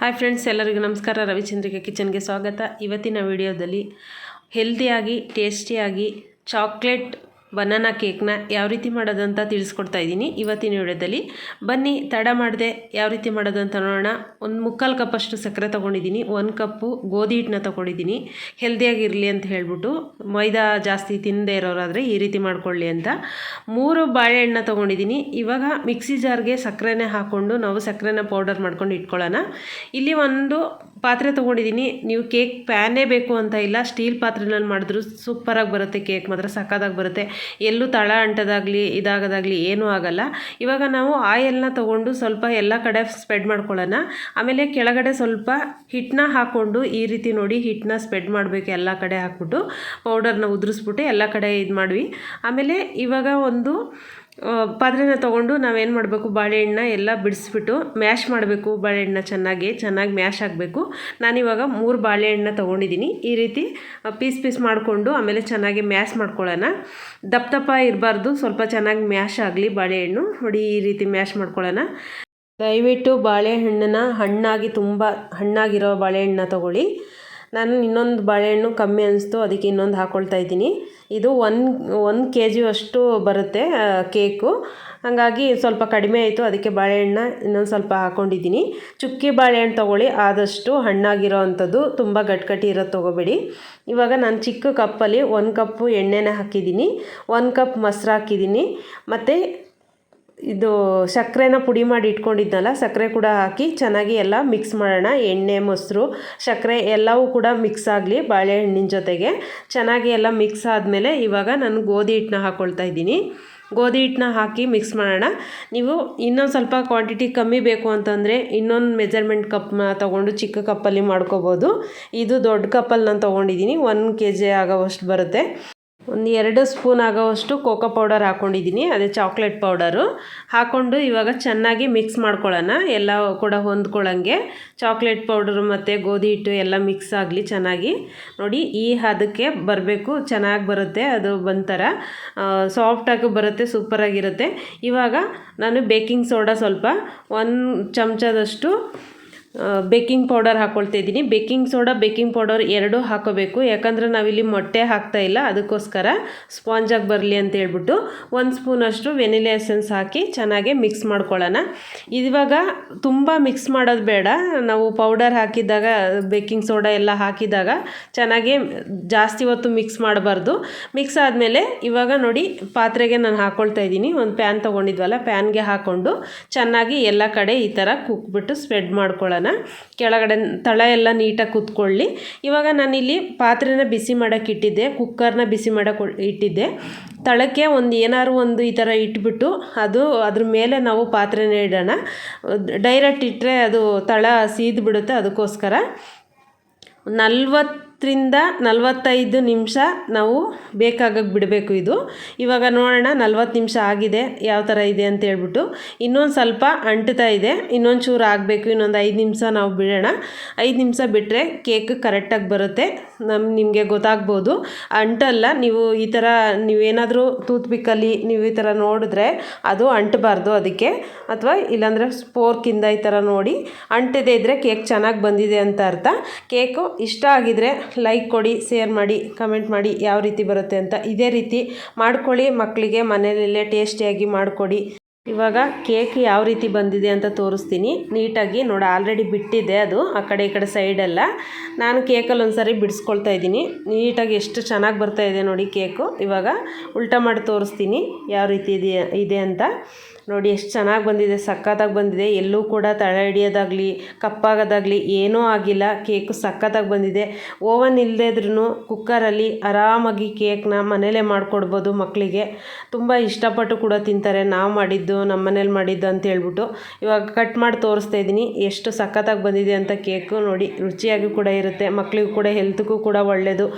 Hi friends ಎಲ್ಲರಿಗೂ ನಮಸ್ಕಾರ. ರವಿಚಂದ್ರಿಕೆ ಕಿಚನ್ಗೆ ಸ್ವಾಗತ. ಇವತ್ತಿನ ವಿಡಿಯೋದಲ್ಲಿ ಹೆಲ್ದಿಯಾಗಿ ಟೇಸ್ಟಿಯಾಗಿ ಚಾಕ್ಲೇಟ್ ಬನಾನಾ ಕೇಕ್ನ ಯಾವ ರೀತಿ ಮಾಡೋದಂತ ತಿಳಿಸ್ಕೊಡ್ತಾ ಇದ್ದೀನಿ. ಇವತ್ತಿನ ವಿಡಿಯೋದಲ್ಲಿ ಬನ್ನಿ, ತಡ ಮಾಡದೆ ಯಾವ ರೀತಿ ಮಾಡೋದು ಅಂತ ನೋಡೋಣ. ಒಂದು ಮುಕ್ಕಾಲು ಕಪ್ಪಷ್ಟು ಸಕ್ಕರೆ ತೊಗೊಂಡಿದ್ದೀನಿ. ಒಂದು ಕಪ್ಪು ಗೋಧಿ ಹಿಟ್ಟನ್ನ ತೊಗೊಂಡಿದ್ದೀನಿ. ಹೆಲ್ದಿಯಾಗಿರಲಿ ಅಂತ ಹೇಳ್ಬಿಟ್ಟು ಮೈದಾ ಜಾಸ್ತಿ ತಿನ್ನದೇ ಇರೋರಾದರೆ ಈ ರೀತಿ ಮಾಡ್ಕೊಳ್ಳಿ ಅಂತ. ಮೂರು ಬಾಳೆಹಣ್ಣ ತೊಗೊಂಡಿದ್ದೀನಿ. ಇವಾಗ ಮಿಕ್ಸಿ ಜಾರ್ಗೆ ಸಕ್ಕರೆನೇ ಹಾಕ್ಕೊಂಡು ನಾವು ಸಕ್ಕರೆನ ಪೌಡರ್ ಮಾಡ್ಕೊಂಡು ಇಟ್ಕೊಳ್ಳೋಣ. ಇಲ್ಲಿ ಒಂದು ಪಾತ್ರೆ ತೊಗೊಂಡಿದ್ದೀನಿ. ನೀವು ಕೇಕ್ ಪ್ಯಾನೇ ಬೇಕು ಅಂತ ಇಲ್ಲ, ಸ್ಟೀಲ್ ಪಾತ್ರೆನಲ್ಲಿ ಮಾಡಿದ್ರು ಸೂಪರಾಗಿ ಬರುತ್ತೆ ಕೇಕ್, ಮಾತ್ರ ಸಕ್ಕದಾಗಿ ಬರುತ್ತೆ. ಎಲ್ಲೂ ತಳ ಅಂಟದಾಗಲಿ, ಇದಾಗೋದಾಗಲಿ ಏನೂ ಆಗಲ್ಲ. ಇವಾಗ ನಾವು ಆಯಲ್ನ ತೊಗೊಂಡು ಸ್ವಲ್ಪ ಎಲ್ಲ ಕಡೆ ಸ್ಪ್ರೆಡ್ ಮಾಡ್ಕೊಳ್ಳೋಣ. ಆಮೇಲೆ ಕೆಳಗಡೆ ಸ್ವಲ್ಪ ಹಿಟ್ಟನ್ನ ಹಾಕ್ಕೊಂಡು ಈ ರೀತಿ ನೋಡಿ ಹಿಟ್ಟನ್ನ ಸ್ಪ್ರೆಡ್ ಮಾಡಬೇಕು, ಎಲ್ಲ ಕಡೆ ಹಾಕ್ಬಿಟ್ಟು. ಪೌಡರ್ನ ಉದುರಿಸ್ಬಿಟ್ಟು ಎಲ್ಲ ಕಡೆ ಇದು ಮಾಡಿವಿ ಆಮೇಲೆ ಇವಾಗ ಒಂದು ಪಾತ್ರೆನ ತೊಗೊಂಡು ನಾವೇನು ಮಾಡಬೇಕು ಬಾಳೆಹಣ್ಣ ಎಲ್ಲ ಬಿಡಿಸ್ಬಿಟ್ಟು ಮ್ಯಾಶ್ ಮಾಡಬೇಕು ಬಾಳೆಹಣ್ಣ ಚೆನ್ನಾಗಿ ಚೆನ್ನಾಗಿ ಮ್ಯಾಶ್ ಆಗಬೇಕು. ನಾನಿವಾಗ ಮೂರು ಬಾಳೆಹಣ್ಣ ತೊಗೊಂಡಿದ್ದೀನಿ ಈ ರೀತಿ ಪೀಸ್ ಪೀಸ್ ಮಾಡಿಕೊಂಡು ಆಮೇಲೆ ಚೆನ್ನಾಗಿ ಮ್ಯಾಶ್ ಮಾಡ್ಕೊಳ್ಳೋಣ. ದಪ್ಪ ದಪ್ಪ ಇರಬಾರ್ದು, ಸ್ವಲ್ಪ ಚೆನ್ನಾಗಿ ಮ್ಯಾಶ್ ಆಗಲಿ ಬಾಳೆಹಣ್ಣು. ನೋಡಿ, ಈ ರೀತಿ ಮ್ಯಾಶ್ ಮಾಡ್ಕೊಳ್ಳೋಣ. ದಯವಿಟ್ಟು ಬಾಳೆಹಣ್ಣನ್ನ ಹಣ್ಣಾಗಿ ತುಂಬ ಹಣ್ಣಾಗಿರೋ ಬಾಳೆಹಣ್ಣನ್ನ ತೊಗೊಳ್ಳಿ. ನಾನು ಇನ್ನೊಂದು ಬಾಳೆಹಣ್ಣು ಕಮ್ಮಿ ಅನಿಸ್ತು, ಅದಕ್ಕೆ ಇನ್ನೊಂದು ಹಾಕ್ಕೊಳ್ತಾ ಇದ್ದೀನಿ. ಇದು ಒನ್, ಒಂದು ಕೆ ಜಿಯಷ್ಟು ಬರುತ್ತೆ ಕೇಕು. ಹಾಗಾಗಿ ಸ್ವಲ್ಪ ಕಡಿಮೆ ಆಯಿತು, ಅದಕ್ಕೆ ಬಾಳೆಹಣ್ಣ ಇನ್ನೊಂದು ಸ್ವಲ್ಪ ಹಾಕ್ಕೊಂಡಿದ್ದೀನಿ ಚುಕ್ಕಿ ಬಾಳೆಹಣ್ಣು ತೊಗೊಳ್ಳಿ, ಆದಷ್ಟು ಹಣ್ಣಾಗಿರೋ ಅಂಥದ್ದು ತುಂಬ ಗಟ್ಕಟ್ಟಿ ಇರೋದು ತೊಗೋಬೇಡಿ. ಇವಾಗ ನಾನು ಚಿಕ್ಕ ಕಪ್ಪಲ್ಲಿ ಒಂದು ಕಪ್ಪು ಎಣ್ಣೆನ ಹಾಕಿದ್ದೀನಿ, ಒಂದು ಕಪ್ ಮೊಸ್ರು ಹಾಕಿದ್ದೀನಿ. ಮತ್ತು ಇದು ಸಕ್ಕರೆನ ಪುಡಿ ಮಾಡಿ ಇಟ್ಕೊಂಡಿದ್ನಲ್ಲ, ಸಕ್ಕರೆ ಕೂಡ ಹಾಕಿ ಚೆನ್ನಾಗಿ ಎಲ್ಲ ಮಿಕ್ಸ್ ಮಾಡೋಣ. ಎಣ್ಣೆ, ಮೊಸರು, ಸಕ್ಕರೆ ಎಲ್ಲವೂ ಕೂಡ ಮಿಕ್ಸ್ ಆಗಲಿ ಬಾಳೆಹಣ್ಣಿನ ಜೊತೆಗೆ. ಚೆನ್ನಾಗಿ ಎಲ್ಲ ಮಿಕ್ಸ್ ಆದಮೇಲೆ ಇವಾಗ ನಾನು ಗೋಧಿ ಹಿಟ್ಟನ್ನ ಹಾಕ್ಕೊಳ್ತಾ ಇದ್ದೀನಿ. ಗೋಧಿ ಹಿಟ್ಟನ್ನ ಹಾಕಿ ಮಿಕ್ಸ್ ಮಾಡೋಣ. ನೀವು ಇನ್ನೊಂದು ಸ್ವಲ್ಪ ಕ್ವಾಂಟಿಟಿ ಕಮ್ಮಿ ಬೇಕು ಅಂತಂದರೆ ಇನ್ನೊಂದು ಮೆಜರ್ಮೆಂಟ್ ಕಪ್ನ ತೊಗೊಂಡು ಚಿಕ್ಕ ಕಪ್ಪಲ್ಲಿ ಮಾಡ್ಕೋಬೋದು. ಇದು ದೊಡ್ಡ ಕಪ್ಪಲ್ಲಿ ನಾನು ತೊಗೊಂಡಿದ್ದೀನಿ. ಒನ್ ಕೆ ಜಿ ಆಗೋವಷ್ಟು ಬರುತ್ತೆ. ಒಂದು ಎರಡು ಸ್ಪೂನ್ ಆಗೋವಷ್ಟು ಕೋಕೋ ಪೌಡರ್ ಹಾಕ್ಕೊಂಡಿದ್ದೀನಿ ಅದೇ ಚಾಕ್ಲೇಟ್ ಪೌಡರು. ಹಾಕ್ಕೊಂಡು ಇವಾಗ ಚೆನ್ನಾಗಿ ಮಿಕ್ಸ್ ಮಾಡ್ಕೊಳ್ಳೋಣ. ಎಲ್ಲ ಕೂಡ ಹೊಂದ್ಕೊಳ್ಳೋಂಗೆ. ಚಾಕ್ಲೇಟ್ ಪೌಡರು ಮತ್ತು ಗೋಧಿ ಹಿಟ್ಟು ಎಲ್ಲ ಮಿಕ್ಸ್ ಆಗಲಿ ಚೆನ್ನಾಗಿ. ನೋಡಿ, ಈ ಹದಕ್ಕೆ ಬರಬೇಕು. ಚೆನ್ನಾಗಿ ಬರುತ್ತೆ. ಅದು ಬಂಥರ ಸಾಫ್ಟಾಗಿ ಬರುತ್ತೆ ಸೂಪರಾಗಿರುತ್ತೆ ಇವಾಗ ನಾನು ಬೇಕಿಂಗ್ ಸೋಡಾ ಸ್ವಲ್ಪ, ಒಂದು ಚಮಚದಷ್ಟು ಬೇಕಿಂಗ್ ಪೌಡರ್ ಹಾಕ್ಕೊಳ್ತಾ ಇದ್ದೀನಿ. ಬೇಕಿಂಗ್ ಸೋಡಾ ಬೇಕಿಂಗ್ ಪೌಡರ್ ಎರಡೂ ಹಾಕೋಬೇಕು. ಯಾಕಂದರೆ ನಾವಿಲ್ಲಿ ಮೊಟ್ಟೆ ಹಾಕ್ತಾ ಇಲ್ಲ. ಅದಕ್ಕೋಸ್ಕರ ಸ್ಪಾಂಜಾಗಿ ಬರಲಿ ಅಂತ ಹೇಳ್ಬಿಟ್ಟು ಒಂದು ಸ್ಪೂನಷ್ಟು ವೆನಿಲಾ ಎಸೆನ್ಸ್ ಹಾಕಿ ಚೆನ್ನಾಗಿ ಮಿಕ್ಸ್ ಮಾಡ್ಕೊಳ್ಳೋಣ. ಇವಾಗ ತುಂಬ ಮಿಕ್ಸ್ ಮಾಡೋದು ಬೇಡ. ನಾವು ಪೌಡರ್ ಹಾಕಿದಾಗ ಬೇಕಿಂಗ್ ಸೋಡಾ ಎಲ್ಲ ಹಾಕಿದಾಗ ಚೆನ್ನಾಗಿ ಜಾಸ್ತಿ ಹೊತ್ತು ಮಿಕ್ಸ್ ಮಾಡಬಾರ್ದು. ಮಿಕ್ಸ್ ಆದಮೇಲೆ ಇವಾಗ ನೋಡಿ ಪಾತ್ರೆಗೆ ನಾನು ಹಾಕ್ಕೊಳ್ತಾ ಇದ್ದೀನಿ. ಒಂದು ಪ್ಯಾನ್ ತೊಗೊಂಡಿದ್ವಲ್ಲ ಪ್ಯಾನ್ಗೆ ಹಾಕ್ಕೊಂಡು ಚೆನ್ನಾಗಿ ಎಲ್ಲ ಕಡೆ ಈ ಥರ ಕುಕ್ಬಿಟ್ಟು ಸ್ಪ್ರೆಡ್ ಮಾಡ್ಕೊಳ್ಳೋಣ. ಕೆಳಗಡೆ ತಳ ಎಲ್ಲ ನೀಟಾಗಿ ಕೂತ್ಕೊಳ್ಳಿ. ಇವಾಗ ನಾನಿಲ್ಲಿ ಪಾತ್ರೆನ ಬಿಸಿ ಮಾಡೋಕ್ಕೆ ಇಟ್ಟಿದ್ದೆ, ಕುಕ್ಕರ್ನ ಬಿಸಿ ಮಾಡೋಕ್ಕೆ ಇಟ್ಟಿದ್ದೆ. ತಳಕ್ಕೆ ಒಂದು ಏನಾದ್ರು ಒಂದು ಈ ಥರ ಇಟ್ಬಿಟ್ಟು ಅದು ಅದ್ರ ಮೇಲೆ ನಾವು ಪಾತ್ರೆನ ಇಡೋಣ. ಡೈರೆಕ್ಟ್ ಇಟ್ಟರೆ ಅದು ತಳ ಸೀದು ಬಿಡುತ್ತೆ ಅದಕ್ಕೋಸ್ಕರ. ನಲ್ವತ್ತು ಹತ್ತರಿಂದ ನಲವತ್ತೈದು ನಿಮಿಷ ನಾವು ಬೇಕಾಗಕ್ಕೆ ಬಿಡಬೇಕು ಇದು. ಇವಾಗ ನೋಡೋಣ ನಲ್ವತ್ತು ನಿಮಿಷ ಆಗಿದೆ, ಯಾವ ಥರ ಇದೆ ಅಂತ ಹೇಳ್ಬಿಟ್ಟು. ಇನ್ನೊಂದು ಸ್ವಲ್ಪ ಅಂಟುತ್ತಾ ಇದೆ, ಇನ್ನೊಂದು ಚೂರು ಆಗಬೇಕು, ಇನ್ನೊಂದು ಐದು ನಿಮಿಷ ನಾವು ಬಿಡೋಣ. ಐದು ನಿಮಿಷ ಬಿಟ್ಟರೆ ಕೇಕ್ ಕರೆಕ್ಟಾಗಿ ಬರುತ್ತೆ. ನಮ್ಮ ನಿಮಗೆ ಗೊತ್ತಾಗ್ಬೋದು. ಅಂಟಲ್ಲ, ನೀವು ಈ ಥರ ನೀವೇನಾದರೂ ಟೂತ್ ಪಿಕ್ಕಲ್ಲಿ ನೀವು ಈ ಥರ ನೋಡಿದ್ರೆ ಅದು ಅಂಟಬಾರ್ದು ಅದಕ್ಕೆ. ಅಥವಾ ಇಲ್ಲಾಂದರೆ ಸ್ಪೋರ್ಕಿಂದ ಈ ಥರ ನೋಡಿ. ಅಂಟದೇ ಇದ್ದರೆ ಕೇಕ್ ಚೆನ್ನಾಗಿ ಬಂದಿದೆ ಅಂತ ಅರ್ಥ. ಕೇಕು ಇಷ್ಟ ಆಗಿದರೆ ಲೈಕ್ ಕೊಡಿ ಶೇರ್ ಮಾಡಿ ಕಮೆಂಟ್ ಮಾಡಿ ಯಾವ ರೀತಿ ಬರುತ್ತೆ ಅಂತ ಇದೇ ರೀತಿ ಮಾಡ್ಕೊಳ್ಳಿ. ಮಕ್ಕಳಿಗೆ ಮನೆಯಲ್ಲೇ ಟೇಸ್ಟಿಯಾಗಿ ಮಾಡಿಕೊಡಿ. ಇವಾಗ ಕೇಕ್ ಯಾವ ರೀತಿ ಬಂದಿದೆ ಅಂತ ತೋರಿಸ್ತೀನಿ. ನೀಟಾಗಿ ನೋಡಿ ಆಲ್ರೆಡಿ ಬಿಟ್ಟಿದೆ ಅದು, ಆ ಕಡೆ ಈ ಕಡೆ ಸೈಡೆಲ್ಲ ನಾನು ಕೇಕಲ್ಲಿ ಒಂದು ಸಾರಿ ಬಿಡಿಸ್ಕೊಳ್ತಾ ಇದ್ದೀನಿ. ನೀಟಾಗಿ ಎಷ್ಟು ಚೆನ್ನಾಗಿ ಬರ್ತಾ ಇದೆ ನೋಡಿ ಕೇಕು. ಇವಾಗ ಉಲ್ಟಾ ಮಾಡಿ ತೋರಿಸ್ತೀನಿ ಯಾವ ರೀತಿ ಇದೆ ಇದೆ ಅಂತ. ನೋಡಿ ಎಷ್ಟು ಚೆನ್ನಾಗಿ ಬಂದಿದೆ, ಸಖತ್ತಾಗಿ ಬಂದಿದೆ. ಎಲ್ಲೂ ಕೂಡ ತಳೆ ಹಿಡಿಯೋದಾಗಲಿ, ಕಪ್ಪಾಗೋದಾಗಲಿ ಏನೂ ಆಗಿಲ್ಲ. ಕೇಕು ಸಖತ್ತಾಗಿ ಬಂದಿದೆ. ಓವನ್ ಇಲ್ಲದೇ ಇದ್ರೂ ಕುಕ್ಕರಲ್ಲಿ ಆರಾಮಾಗಿ ಕೇಕ್ನ ಮನೇಲೇ ಮಾಡಿಕೊಡ್ಬೋದು ಮಕ್ಕಳಿಗೆ. ತುಂಬ ಇಷ್ಟಪಟ್ಟು ಕೂಡ ತಿಂತಾರೆ. ನಾವು ಮಾಡಿದ್ದು ನಮ್ಮ ಮನೇಲಿ ಮಾಡಿದ್ದು ಅಂತ ಹೇಳ್ಬಿಟ್ಟು ಇವಾಗ ಕಟ್ ಮಾಡಿ ತೋರಿಸ್ತಾ ಇದ್ದೀನಿ. ಎಷ್ಟು ಸಖತ್ತಾಗಿ ಬಂದಿದೆ ಅಂತ ಕೇಕು ನೋಡಿ, ರುಚಿಯಾಗಿ ಕೂಡ ಇರುತ್ತೆ ಮಕ್ಕಳಿಗೂ ಕೂಡ ಹೆಲ್ತ್ಗೂ ಕೂಡ ಒಳ್ಳೆಯದು